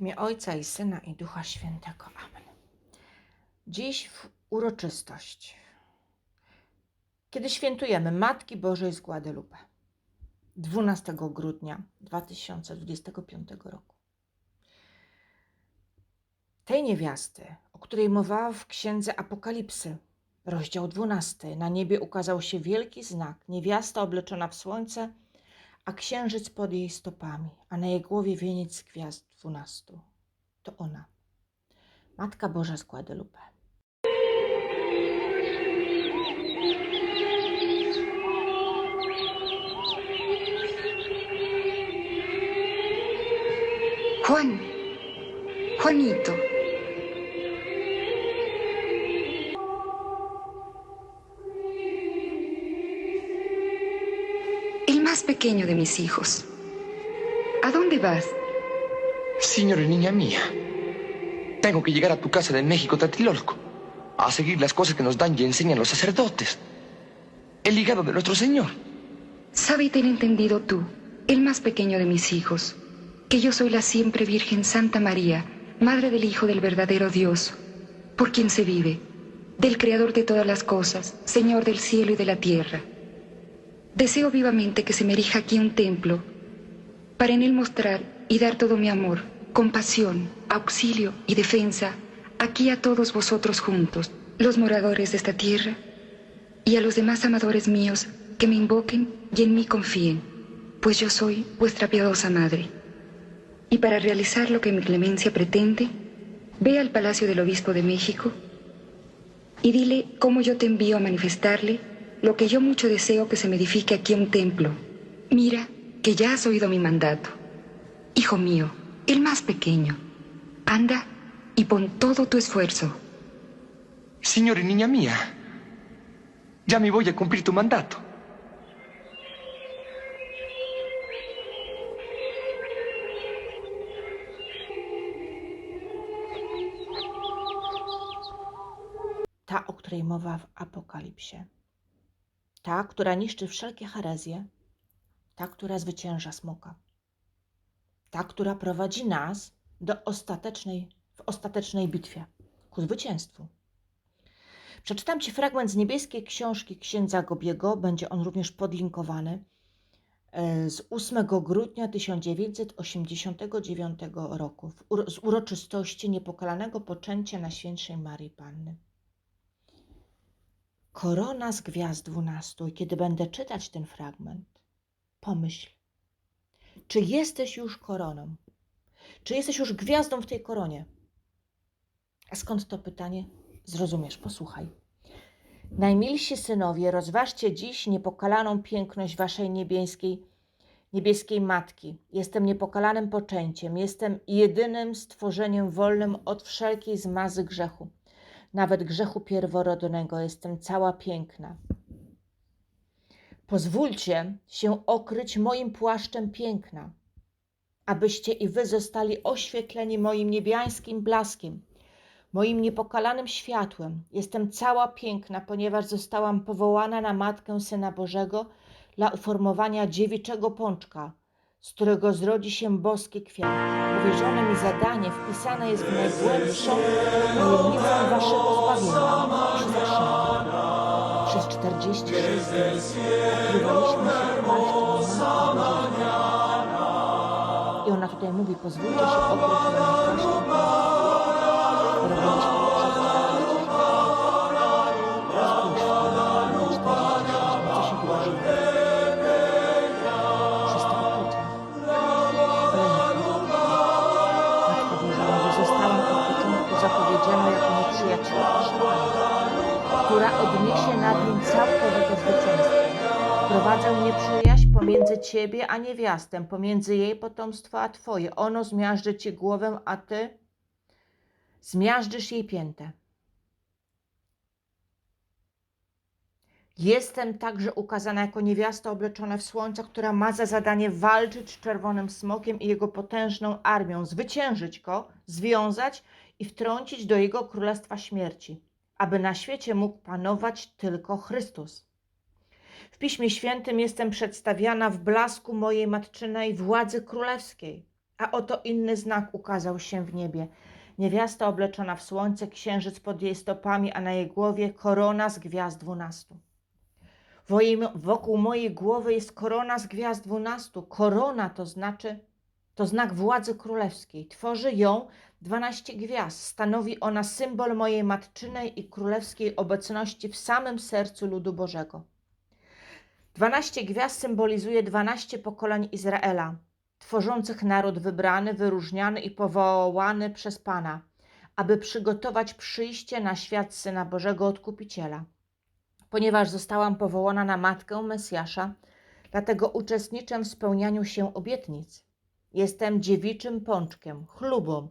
W imię Ojca i Syna i Ducha Świętego. Amen. Dziś w uroczystość, kiedy świętujemy Matki Bożej z Guadalupe, 12 grudnia 2025 roku. Tej niewiasty, o której mowa w księdze Apokalipsy, rozdział 12, na niebie ukazał się wielki znak, niewiasta obleczona w słońce, a księżyc pod jej stopami, a na jej głowie wieniec gwiazd dwunastu. To ona, Matka Boża z Guadalupe. Juan, Juanito. Pequeño de mis hijos. ¿A dónde vas? Señora niña mía, tengo que llegar a tu casa de México, Tatilolco, a seguir las cosas que nos dan y enseñan los sacerdotes. El hígado de nuestro Señor. Sabe y ten entendido tú, el más pequeño de mis hijos, que yo soy la siempre Virgen Santa María, Madre del Hijo del verdadero Dios, por quien se vive, del Creador de todas las cosas, Señor del cielo y de la tierra. Deseo vivamente que se me erija aquí un templo, para en él mostrar y dar todo mi amor, compasión, auxilio y defensa aquí a todos vosotros juntos, los moradores de esta tierra, y a los demás amadores míos que me invoquen y en mí confíen, pues yo soy vuestra piadosa madre. Y para realizar lo que mi clemencia pretende, ve al Palacio del Obispo de México y dile cómo yo te envío a manifestarle lo que yo mucho deseo que se me edifique aquí un templo. Mira que ya has oído mi mandato. Hijo mío, el más pequeño, anda y pon todo tu esfuerzo. Señora niña mía, ya me voy a cumplir tu mandato. Ta, o której mowa w Apokalipsie. Ta, która niszczy wszelkie herezje. Ta, która zwycięża smoka. Ta, która prowadzi nas do ostatecznej, w ostatecznej bitwie ku zwycięstwu. Przeczytam Ci fragment z niebieskiej książki księdza Gobiego. Będzie on również podlinkowany e, z 8 grudnia 1989 roku z uroczystości niepokalanego poczęcia Najświętszej Marii Panny. Korona z gwiazd dwunastu. I kiedy będę czytać ten fragment, pomyśl, czy jesteś już koroną? Czy jesteś już gwiazdą w tej koronie? A skąd to pytanie? Zrozumiesz, posłuchaj. Najmilsi synowie, rozważcie dziś niepokalaną piękność waszej niebieskiej, niebieskiej matki. Jestem niepokalanym poczęciem, jestem jedynym stworzeniem wolnym od wszelkiej zmazy grzechu. Nawet grzechu pierworodnego jestem cała piękna. Pozwólcie się okryć moim płaszczem piękna, abyście i wy zostali oświetleni moim niebiańskim blaskiem moim niepokalanym światłem. Jestem cała piękna, ponieważ zostałam powołana na Matkę Syna Bożego dla uformowania dziewiczego pączka, z którego zrodzi się boski kwiat. Powierzone mi zadanie wpisane jest w najgłębszą tajemnicę waszego zbawienia. Przez 46 dni ukrywaliśmy się Bożej. I ona tutaj mówi, pozwólcie się okryć moim całkowite zwycięstwo. Wprowadzę nieprzyjaźń pomiędzy ciebie a niewiastę, pomiędzy jej potomstwo a twoje. Ono zmiażdży ci głowę, a ty zmiażdżysz jej piętę. Jestem także ukazana jako niewiasta obleczona w słońce, która ma za zadanie walczyć z czerwonym smokiem i jego potężną armią, zwyciężyć go, związać i wtrącić do jego królestwa śmierci, aby na świecie mógł panować tylko Chrystus. W Piśmie Świętym jestem przedstawiana w blasku mojej matczynej władzy królewskiej, A oto inny znak ukazał się w niebie. Niewiasta obleczona w słońce, księżyc pod jej stopami, a na jej głowie korona z gwiazd dwunastu. Wo- Wokół mojej głowy jest korona z gwiazd dwunastu. Korona to znaczy, to znak władzy królewskiej. Tworzy ją dwanaście gwiazd. Stanowi ona symbol mojej matczynej i królewskiej obecności w samym sercu ludu Bożego. Dwanaście gwiazd symbolizuje dwanaście pokoleń Izraela, tworzących naród wybrany, wyróżniany i powołany przez Pana, aby przygotować przyjście na świat Syna Bożego Odkupiciela. Ponieważ zostałam powołana na matkę Mesjasza, dlatego uczestniczę w spełnianiu się obietnic. Jestem dziewiczym pączkiem, chlubą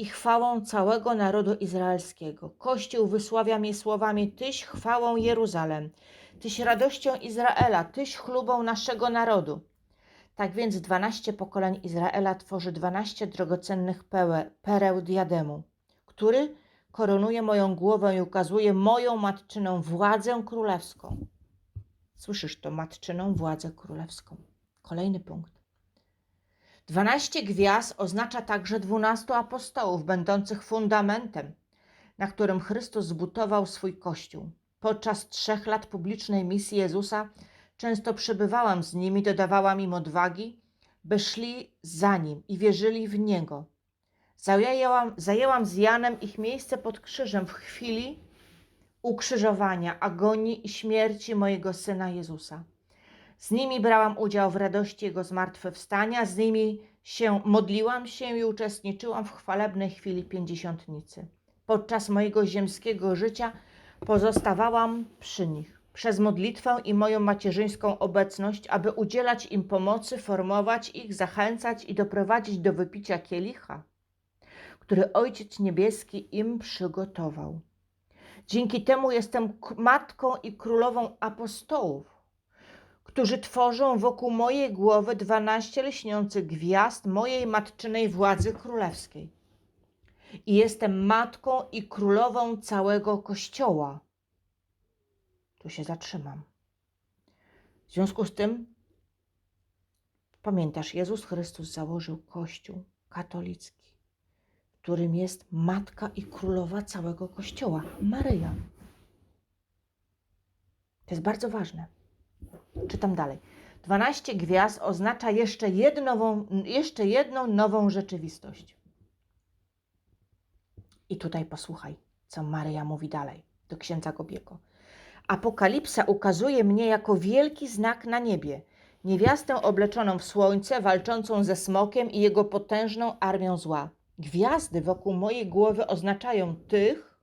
i chwałą całego narodu izraelskiego. Kościół wysławia mnie słowami: Tyś chwałą Jeruzalem, Tyś radością Izraela, Tyś chlubą naszego narodu. Tak więc dwanaście pokoleń Izraela tworzy dwanaście drogocennych pełe, pereł diademu, który koronuje moją głowę i ukazuje moją matczyną władzę królewską. Słyszysz to, matczyną władzę królewską. Kolejny punkt. Dwanaście gwiazd oznacza także dwunastu apostołów, będących fundamentem, na którym Chrystus zbudował swój Kościół. Podczas trzech lat publicznej misji Jezusa często przebywałam z nimi, dodawałam im odwagi, by szli za Nim i wierzyli w Niego. Zajęłam, zajęłam z Janem ich miejsce pod krzyżem w chwili ukrzyżowania, agonii i śmierci mojego Syna Jezusa. Z nimi brałam udział w radości Jego zmartwychwstania, z nimi się modliłam się i uczestniczyłam w chwalebnej chwili pięćdziesiątnicy. Podczas mojego ziemskiego życia pozostawałam przy nich przez modlitwę i moją macierzyńską obecność, aby udzielać im pomocy, formować ich, zachęcać i doprowadzić do wypicia kielicha, który Ojciec Niebieski im przygotował. Dzięki temu jestem matką i królową apostołów, którzy tworzą wokół mojej głowy dwanaście lśniących gwiazd mojej matczynej władzy królewskiej. I jestem matką i królową całego Kościoła. Tu się zatrzymam. W związku z tym, pamiętasz, Jezus Chrystus założył Kościół katolicki, którym jest matka i królowa całego Kościoła, Maryja. To jest bardzo ważne. Czytam dalej. 12 gwiazd oznacza jeszcze, jedną, jeszcze jedną nową rzeczywistość. I tutaj posłuchaj, co Maryja mówi dalej do księdza Gobiego. Apokalipsa ukazuje mnie jako wielki znak na niebie, niewiastę obleczoną w słońce, walczącą ze smokiem i jego potężną armią zła. Gwiazdy wokół mojej głowy oznaczają tych,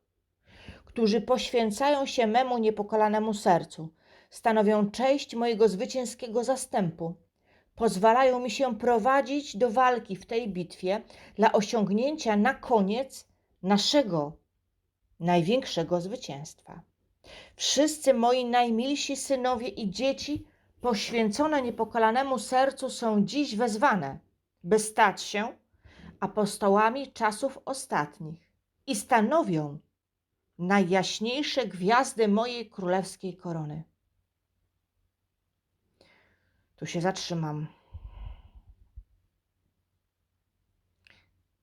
którzy poświęcają się memu niepokalanemu sercu, stanowią część mojego zwycięskiego zastępu. Pozwalają mi się prowadzić do walki w tej bitwie dla osiągnięcia na koniec naszego największego zwycięstwa. Wszyscy moi najmilsi synowie i dzieci poświęcone niepokalanemu sercu są dziś wezwane, by stać się apostołami czasów ostatnich i stanowią najjaśniejsze gwiazdy mojej królewskiej korony. Tu się zatrzymam.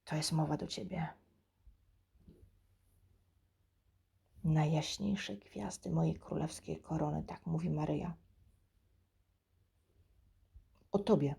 To jest mowa do ciebie. Najjaśniejsze gwiazdy mojej królewskiej korony, tak mówi Maryja. O tobie.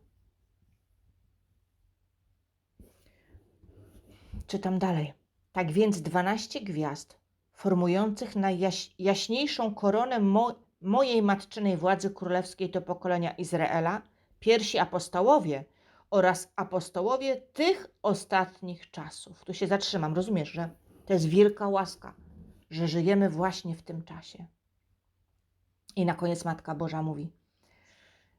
Czytam dalej. Tak więc dwanaście gwiazd, formujących najjaśniejszą koronę mo mojej matczynej władzy królewskiej do pokolenia Izraela, pierwsi apostołowie oraz apostołowie tych ostatnich czasów. Tu się zatrzymam, rozumiesz, że to jest wielka łaska, że żyjemy właśnie w tym czasie. I na koniec Matka Boża mówi: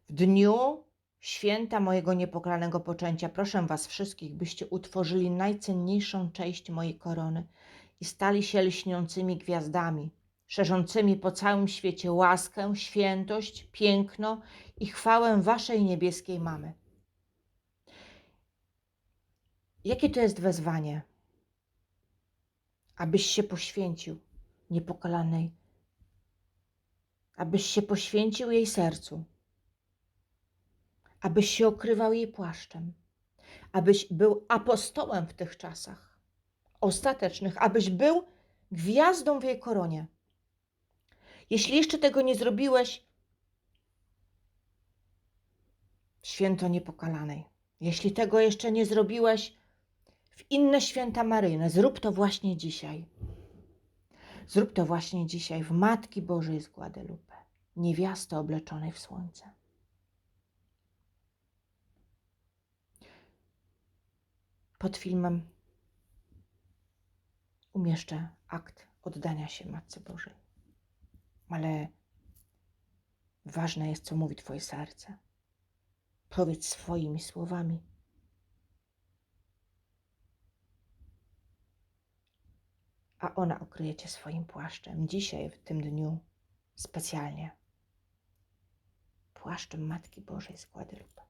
W dniu święta mojego niepokalanego poczęcia proszę Was wszystkich, byście utworzyli najcenniejszą część mojej korony i stali się lśniącymi gwiazdami, szerzącymi po całym świecie łaskę, świętość, piękno i chwałę Waszej niebieskiej mamy. Jakie to jest wezwanie? Abyś się poświęcił niepokalanej, abyś się poświęcił jej sercu, abyś się okrywał jej płaszczem, abyś był apostołem w tych czasach ostatecznych, abyś był gwiazdą w jej koronie. Jeśli jeszcze tego nie zrobiłeś, święto niepokalanej, jeśli tego jeszcze nie zrobiłeś w inne święta Maryjne, zrób to właśnie dzisiaj. Zrób to właśnie dzisiaj w Matki Bożej z Guadalupe, niewiasty obleczonej w słońce. Pod filmem umieszczę akt oddania się Matce Bożej. Ale ważne jest, co mówi Twoje serce. Powiedz swoimi słowami. A ona okryje Cię swoim płaszczem. Dzisiaj, w tym dniu, specjalnie. Płaszczem Matki Bożej z Guadalupe.